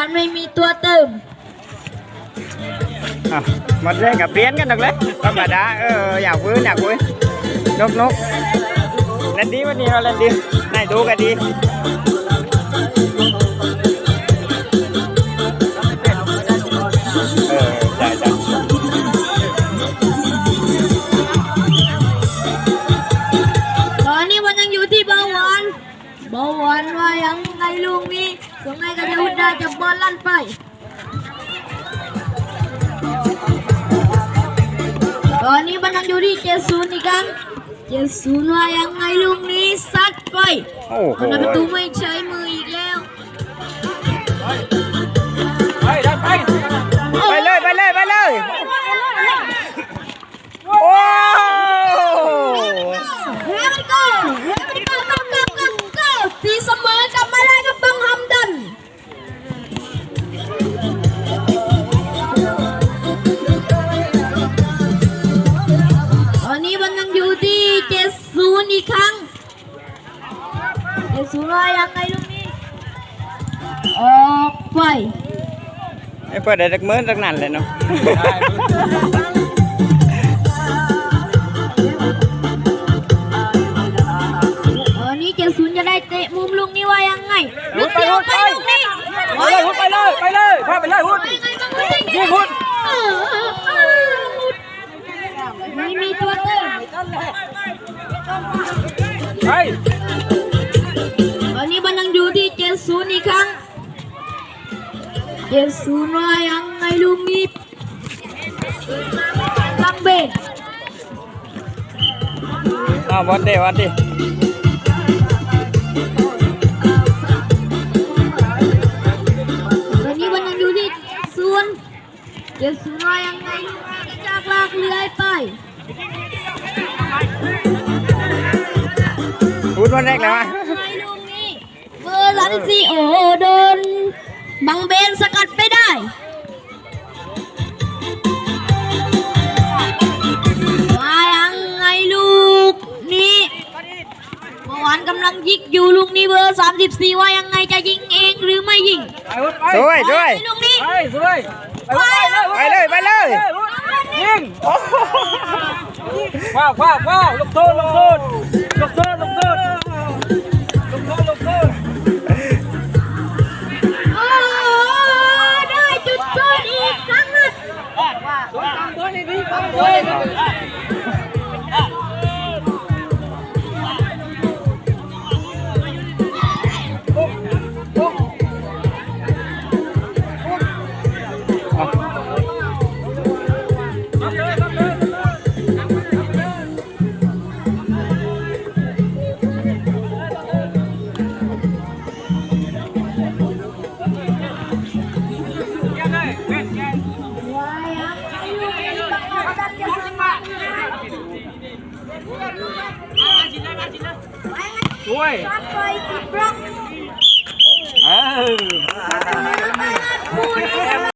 านไม่มีตัวเติมอะหมาเล่นกับเปลี่ยนกันดอกเลยธรรมดาเอออยากฟื้นอยากฟื้นนกนกเล่นดีวันนี้เราเล่นดีนายดูกันดีเออใช่ใช่ตอนนี้มันยังอยู่ที่เบาหวานเบาหวานว่ายังไงลุงนี้ ตรงไงก็จะวุฒได้จะบอลลั่นไปตอนนี้มันยังอยู่ที่เจศูนย์อีกครั้งเจศูนย์ว่ายังไงลุงนี้ซัดไปโอ้โหมันประตูไม่ใช้มือ อีกครั้งเจ็ดศูนย์ว่ายังไงลูกนี้ออกไปไอ้เปิดได้ดักเมินดักนั่นเลยเนาะตอนนี้เจ็ดศูนย์จะได้เตะมุมลูกนี้ว่ายังไงลูกเดียวไปลูกนี้ไปเลยพุดไปเลยไปเลยพาไปเลยพุดไปไงบ้างไม่ได้ไงยิงพุดไม่มีตัวเติม ไปตอนนี้มันยังอยู่ที่เจ็ดศูนย์อีกครั้งเจ็ดศูนย์ว่ายังไงลูกนี้ลังเบนอ้าวบอลเตะบอลดิตอนนี้มันยังอยู่ที่ศูนย์เจ็ดศูนย์ว่ายังไงลูกนี้กระจากลากเลื้อยไป ดบอลแรกเลยวะยังไงลูกนี้เบอร์สามสิบสี่โอ้โหโดน บังเบนสกัดไปได้ว่ายังไงลูกนี้เมื่อวานกำลังยิกอยู่ลูกนี้เบอร์ 34 ว่ายังไงจะยิงเองหรือไม่ยิงสวยสวยลูกนี้ไปสวยไปเลยไปเลยยิงโอ้โหว้าวว้าวว้าวลูกโทษลูกโทษ Go ahead, go ahead. ช่วยซัดไปติดบล็อกเออคู่นี้